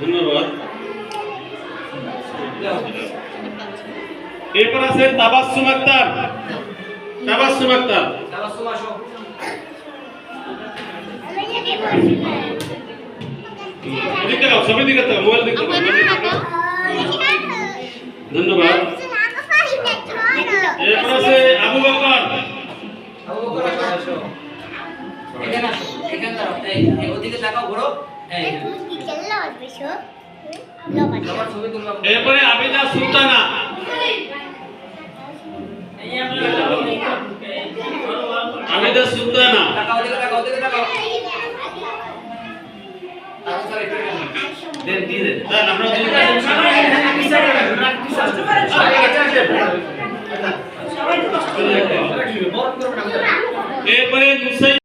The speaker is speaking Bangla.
ধন্যবাদ। এরপর আছে তাবাসসুম আক্তার। তাবাসসুম আক্তার। তাকাও দিকে তাকাও মোবাইল দিকে ধন্যবাদ। ঘোরো এই আবিদা সুলতানা আবিদা সুলতানা তাকাও ওদিকে তাকাও আমরা দুই এরপরে নুসাই